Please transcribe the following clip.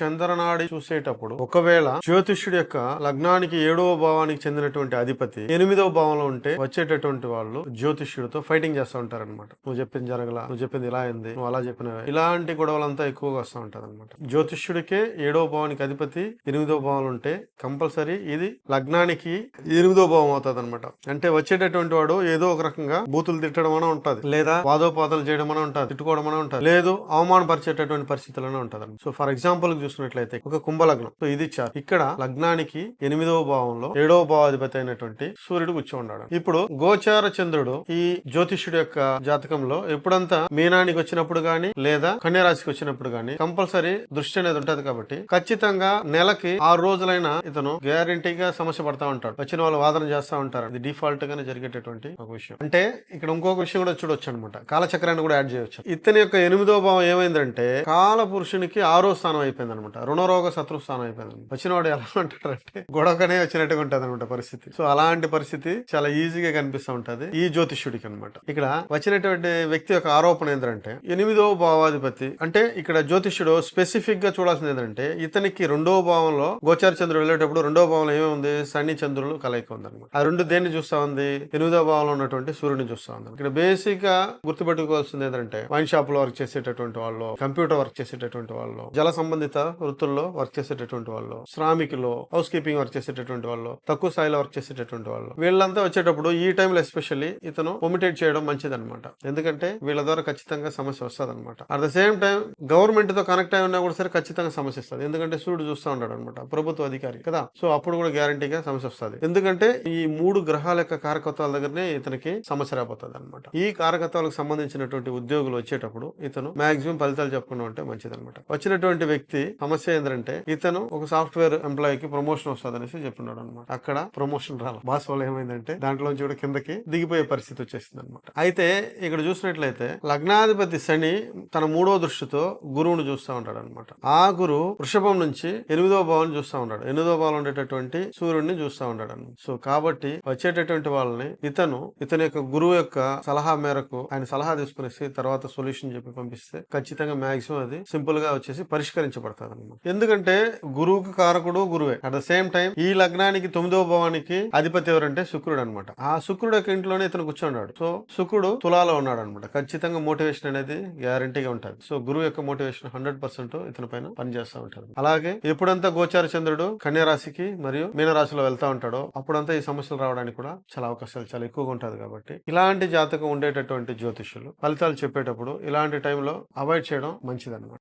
చంద్రనాడి చూసేటప్పుడు ఒకవేళ జ్యోతిష్యుడి యొక్క లగ్నానికి ఏడవ భావానికి చెందినటువంటి అధిపతి ఎనిమిదవ భావంలో ఉంటే వచ్చేటటువంటి వాళ్ళు జ్యోతిష్యుడితో ఫైటింగ్ చేస్తూ ఉంటారన్నమాట. నువ్వు చెప్పింది జరగల నువ్వు చెప్పింది ఇలా అయింది నువ్వు అలా చెప్పిన ఇలాంటి గొడవలంతా ఎక్కువగా వస్తూ ఉంటారు అనమాట జ్యోతిష్యుడికే ఏడవ భావానికి అధిపతి ఎనిమిదవ భావంలో ఉంటే కంపల్సరీ ఇది లగ్నానికి ఎనిమిదో భావం అవుతుంది అనమాట అంటే వచ్చేటటువంటి వాడు ఏదో ఒక రకంగా బూతులు తిట్టడం అనే ఉంటది లేదా వాదోపాదాలు చేయడం అనే ఉంటుంది తిట్టుకోవడం అనే ఉంటుంది లేదు అవమానపరిచేటటువంటి పరిస్థితులనే ఉంటది సో ఫర్ ఎగ్జాంపుల్ చూసినట్లయితే ఒక కుంభలగ్నం. సో ఇది చార్ ఇక్కడ లగ్నానికి ఎనిమిదవ భావంలో ఏడవ భావాధిపతి అయినటువంటి సూర్యుడు కూర్చో ఉన్నాడు. ఇప్పుడు గోచార చంద్రుడు ఈ జ్యోతిష్యుడు యొక్క జాతకంలో ఎప్పుడంతా మీనానికి వచ్చినప్పుడు గాని లేదా కన్యరాశికి వచ్చినప్పుడు గాని కంపల్సరీ దృష్టి అనేది ఉంటది కాబట్టి ఖచ్చితంగా నెలకి ఆరు రోజులైన ఇతను గ్యారంటీగా సమస్య పడతా ఉంటాడు. వచ్చిన వాళ్ళు వాదన చేస్తా ఉంటారు. ఇది డిఫాల్ట్ గానే జరిగేటటువంటి ఒక విషయం. అంటే ఇక్కడ ఇంకొక విషయం కూడా చూడొచ్చు అనమాట కాలచక్రాన్ని కూడా యాడ్ చేయొచ్చు. ఇతని యొక్క ఎనిమిదో భావం ఏమైందంటే కాల పురుషునికి ఆరో స్థానం అయిపోయింది అనమాట రుణరోగ శత్రుస్థానం అయిపోయింది. వచ్చిన వాడు ఎలా ఉంటాడంటే గొడవకనే వచ్చినట్టుగా ఉంటుంది అనమాట పరిస్థితి. సో అలాంటి పరిస్థితి చాలా ఈజీగా కనిపిస్తూ ఉంటుంది ఈ జ్యోతిష్యుడికి అనమాట ఇక్కడ వచ్చినటువంటి వ్యక్తి యొక్క ఆరోపణ ఏంటంటే ఎనిమిదో భావాధిపతి అంటే ఇక్కడ జ్యోతిష్యుడు స్పెసిఫిక్గా చూడాల్సింది ఏంటంటే ఇతనికి రెండో భావంలో గోచార చంద్రుడు వెళ్ళేటప్పుడు రెండో భావంలో ఏమేమి ఉంది? శని చంద్రులు కలయిక ఉంది అనమాట ఆ రెండు దేన్ని చూస్తా ఉంది? ఎనిమిదో భావంలో ఉన్నటువంటి సూర్యుని చూస్తా ఉంది. ఇక్కడ బేసిక్గా గుర్తుపెట్టుకోవాల్సింది ఏంటంటే వైన్ షాప్లో వర్క్ చేసేటటువంటి వాళ్ళు కంప్యూటర్ వర్క్ చేసేటటువంటి వాళ్ళు జల సంబంధిత వృత్తుల్లో వర్క్ చేసేటటువంటి వాళ్ళు శ్రామికులు హౌస్ కీపింగ్ వర్క్ చేసేటటువంటి వాళ్ళు తక్కువ స్థాయిలో వర్క్ చేసేటటువంటి వాళ్ళు. వీళ్ళంతా వచ్చేటప్పుడు ఈ టైంలో ఎస్పెషల్లీ ఇతను ఒమిటేట్ చేయడం మంచిది అనమాట ఎందుకంటే వీళ్ళ ద్వారా ఖచ్చితంగా సమస్య వస్తుంది అనమాట అట్ ద సేమ్ టైం గవర్నమెంట్తో కనెక్ట్ అయి ఉన్నా కూడా సరే ఖచ్చితంగా సమస్య వస్తుంది. ఎందుకంటే సూర్యుడు చూస్తూ ఉన్నాడు అనమాట ప్రభుత్వ అధికారి కదా? సో అప్పుడు కూడా గ్యారంటీగా సమస్య వస్తుంది. ఎందుకంటే ఈ మూడు గ్రహాల యొక్క కారకత్వాల దగ్గరనే ఇతనికి సమస్య రాబోతుంది అనమాట ఈ కారకత్వాలకు సంబంధించినటువంటి ఉద్యోగులు వచ్చేటప్పుడు ఇతను మాక్సిమం ఫలితాలు చెప్పకుండా ఉంటే మంచిది అనమాట వచ్చినటువంటి వ్యక్తి సమస్య ఏంటంటే ఇతను ఒక సాఫ్ట్వేర్ ఎంప్లాయ్కి ప్రమోషన్ వస్తుంది అనేసి చెప్పినాడు అనమాట అక్కడ ప్రమోషన్ రాలి. బాస్ వాళ్ళు ఏమైందంటే దాంట్లోంచి కూడా కిందకి దిగిపోయే పరిస్థితి వచ్చేసింది అనమాట అయితే ఇక్కడ చూసినట్లయితే లగ్నాధిపతి శని తన మూడో దృష్టితో గురువును చూస్తూ ఉంటాడు అనమాట ఆ గురువు వృషభం నుంచి ఎనిమిదో భావం చూస్తూ ఉంటాడు. ఎనిమిదో భావం ఉండేటటువంటి సూర్యుడిని చూస్తూ ఉంటాడు అనమాట సో కాబట్టి వచ్చేటటువంటి వాళ్ళని ఇతను ఇతని యొక్క గురువు యొక్క సలహా మేరకు ఆయన సలహా తీసుకునేసి తర్వాత సొల్యూషన్ చెప్పి పంపిస్తే ఖచ్చితంగా మాక్సిమం అది సింపుల్గా వచ్చేసి మారుతుంది అనమాట ఎందుకంటే గురువుకి కారకుడు గురువే. అట్ ద సేమ్ టైం ఈ లగ్నానికి తొమ్మిదవ భావానికి అధిపతి ఎవరంటే శుక్రుడు అనమాట ఆ శుక్రుడు యొక్క ఇంట్లోనే ఇతను కూర్చున్నాడు. సో శుక్రుడు తులాలో ఉన్నాడు అనమాట ఖచ్చితంగా మోటివేషన్ అనేది గ్యారంటీగా ఉంటుంది. సో గురువు యొక్క మోటివేషన్ హండ్రెడ్ పర్సెంట్ ఇతని పైన పనిచేస్తూ ఉంటాడు అలాగే ఎప్పుడంతా గోచార చంద్రుడు కన్యారాశికి మరియు మీనరాశిలో వెళ్తా ఉంటాడో అప్పుడంతా ఈ సమస్యలు రావడానికి కూడా చాలా అవకాశాలు చాలా ఎక్కువగా ఉంటుంది కాబట్టి ఇలాంటి జాతకం ఉండేటటువంటి జ్యోతిష్యులు ఫలితాలు చెప్పేటప్పుడు ఇలాంటి టైంలో అవాయిడ్ చేయడం మంచిదన్నమాట.